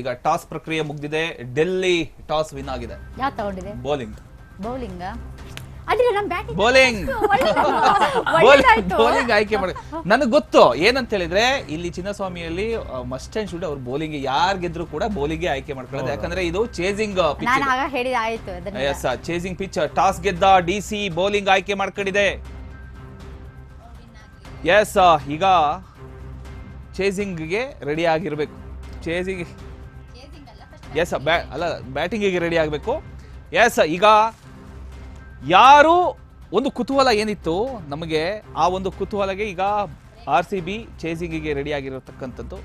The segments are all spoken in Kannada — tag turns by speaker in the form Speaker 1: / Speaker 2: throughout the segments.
Speaker 1: ಈಗ ಟಾಸ್ ಪ್ರಕ್ರಿಯೆ ಮುಗ್ದಿದೆ. ಡೆಲ್ಲಿ ಟಾಸ್ ವಿನ್ ಆಗಿದೆ.
Speaker 2: ಯಾವ ತಗೊಂಡಿದೆ?
Speaker 1: ಬೌಲಿಂಗ್.
Speaker 2: ಬೌಲಿಂಗ್? ಅಡ್ಡಿಲ್ಲ ನಮ್ ಬ್ಯಾಟಿಂಗ್
Speaker 1: ಬೌಲಿಂಗ್. ಬೌಲಿಂಗ್ ಆಯ್ಕೆ ಮಾಡಿ. ನನಗೆ ಗೊತ್ತು ಏನಂತ ಹೇಳಿದ್ರೆ ಇಲ್ಲಿ ಚಿನ್ನಸ್ವಾಮಿಯಲ್ಲಿ ಮಸ್ಟ್ ಅಂಡ್ ಶುಡ್ ಅವ್ರು ಬೌಲಿಂಗ್ ಯಾರ್ ಗೆದ್ರು ಕೂಡ ಬೌಲಿಂಗ್ ಆಯ್ಕೆ ಮಾಡ್ಕೊಳ್ಳೋದು. ಯಾಕಂದ್ರೆ ಇದು ಚೇಸಿಂಗ್ ಪಿಚ್
Speaker 2: ನಾನು ಆಗ ಹೇಳಿದ ಆಯ್ತು ಅದನ್ನ
Speaker 1: ಎಸ್ ಚೇಸಿಂಗ್ ಪಿಚ್ ಟಾಸ್ ಗೆದ್ದ ಡಿ ಸಿ ಬೌಲಿಂಗ್ ಆಯ್ಕೆ ಮಾಡ್ಕೊಂಡಿದೆ. ಎಸ್ ಈಗ ಚೇಸಿಂಗ್ಗೆ ರೆಡಿ ಆಗಿರ್ಬೇಕು. ಚೇಸಿಂಗ್ ಎಸ್ ಅಲ್ಲ ಬ್ಯಾಟಿಂಗಿಗೆ ರೆಡಿ ಆಗಬೇಕು? ಎಸ್ ಈಗ ಯಾರು ಒಂದು ಕುತೂಹಲ ಏನಿತ್ತು, ನಮಗೆ ಆ ಒಂದು ಕುತೂಹಲಗೆ ಈಗ ಆರ್ ಸಿ ಬಿ ಚೇಸಿಂಗಿಗೆ ರೆಡಿ ಆಗಿರತಕ್ಕಂಥದ್ದು.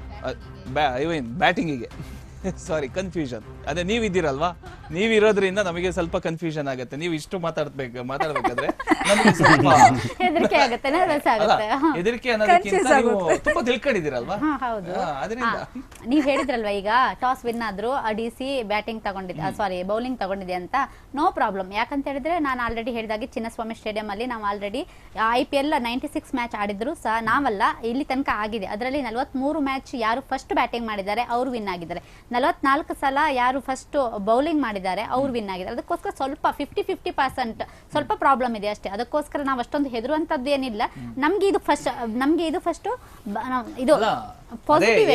Speaker 1: ಮೀನ್ ಬ್ಯಾಟಿಂಗಿಗೆ ಸಾರಿ ಕನ್ಫ್ಯೂಷನ್ ಅದೇ ನೀವಿದ್ದೀರಲ್ವಾ? ನೀವಿರೋದ್ರಿಂದ ನಮಗೆ ಸ್ವಲ್ಪ ಕನ್ಫ್ಯೂಷನ್ ಆಗುತ್ತೆ. ನೀವು ಇಷ್ಟು ಮಾತಾಡ್ಬೇಕು ಮಾತಾಡ್ಬೇಕಾದ್ರೆ ನಮಗೆ ಸ್ವಲ್ಪ
Speaker 2: ಹೆದರಿಕೆ ಆಗುತ್ತೆ
Speaker 1: ಅಲ್ಲ ಹೆದರಿಕೆ ಅನ್ನೋದಕ್ಕಿಂತ ನೀವು ತುಂಬಾ ತಿಳ್ಕೊಂಡಿದ್ದೀರಲ್ವಾ?
Speaker 2: ಹಾ ಹೌದು.
Speaker 1: ಹಾ, ಅದರಿಂದ.
Speaker 2: ನೀವ್ ಹೇಳಿದ್ರಲ್ವಾ ಈಗ ಟಾಸ್ ವಿನ್ ಆದ್ರು ಅಡಿಸಿ ಬ್ಯಾಟಿಂಗ್ ತಗೊಂಡಿದ್ದೆ ಸಾರಿ ಬೌಲಿಂಗ್ ತಗೊಂಡಿದೆ ಅಂತ? ನೋ ಪ್ರಾಬ್ಲಮ್ ಯಾಕಂತ ಹೇಳಿದ್ರೆ ನಾನು ಆಲ್ರೆಡಿ ಹೇಳಿದಾಗೆ ಚಿನ್ನಸ್ವಾಮಿ ಸ್ಟೇಡಿಯಂ ಅಲ್ಲಿ ನಾವು already I P L ninety six match ಆಡಿದ್ರು ಸಹ ನಾವಲ್ಲ ಇಲ್ಲಿ ತನಕ ಆಗಿದೆ. ಅದರಲ್ಲಿ ನಲವತ್ಮೂರು ಮ್ಯಾಚ್ ಯಾರು ಫಸ್ಟ್ ಬ್ಯಾಟಿಂಗ್ ಮಾಡಿದ್ದಾರೆ ಅವ್ರು ವಿನ್ ಆಗಿದ್ದಾರೆ. ನಲವತ್ನಾಲ್ಕು ಸಲ ಯಾರು ಫಸ್ಟ್ ಬೌಲಿಂಗ್ ಮಾಡಿದ್ದಾರೆ ಅವ್ರು ವಿನ್ ಆಗಿದ್ದಾರೆ. ಅದಕ್ಕೋಸ್ಕರ ಸ್ವಲ್ಪ ಫಿಫ್ಟಿ ಫಿಫ್ಟಿ ಪರ್ಸೆಂಟ್ ಸ್ವಲ್ಪ ಪ್ರಾಬ್ಲಮ್ ಇದೆ ಅಷ್ಟೇ. ಅದಕ್ಕೋಸ್ಕರ ನಾವು ಅಷ್ಟೊಂದು ಹೆದರುವಂತದ್ದು ಏನಿಲ್ಲ. ನಮ್ಗೆ ಇದು ಫಸ್ಟ್ ನಮ್ಗೆ ಇದು ಫಸ್ಟ್ ಇದು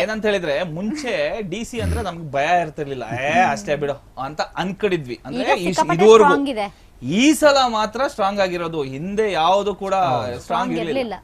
Speaker 1: ಏನಂತ ಹೇಳಿದ್ರೆ ಮುಂಚೆ ಡಿ ಸಿ ಅಂದ್ರೆ ನಮ್ಗೆ ಭಯ ಇರ್ತಿರ್ಲಿಲ್ಲ. ಏ ಅಷ್ಟೇ ಬಿಡು ಅಂತ ಅನ್ಕಡಿದ್ವಿ. ಅಂದ್ರೆ ಇದುವರೆಗೂ. ಈ ಸಲ ಮಾತ್ರ ಸ್ಟ್ರಾಂಗ್ ಆಗಿರೋದು. ಹಿಂದೆ ಯಾವುದು ಕೂಡ ಸ್ಟ್ರಾಂಗ್
Speaker 2: ಇರ್ಲಿಲ್ಲ.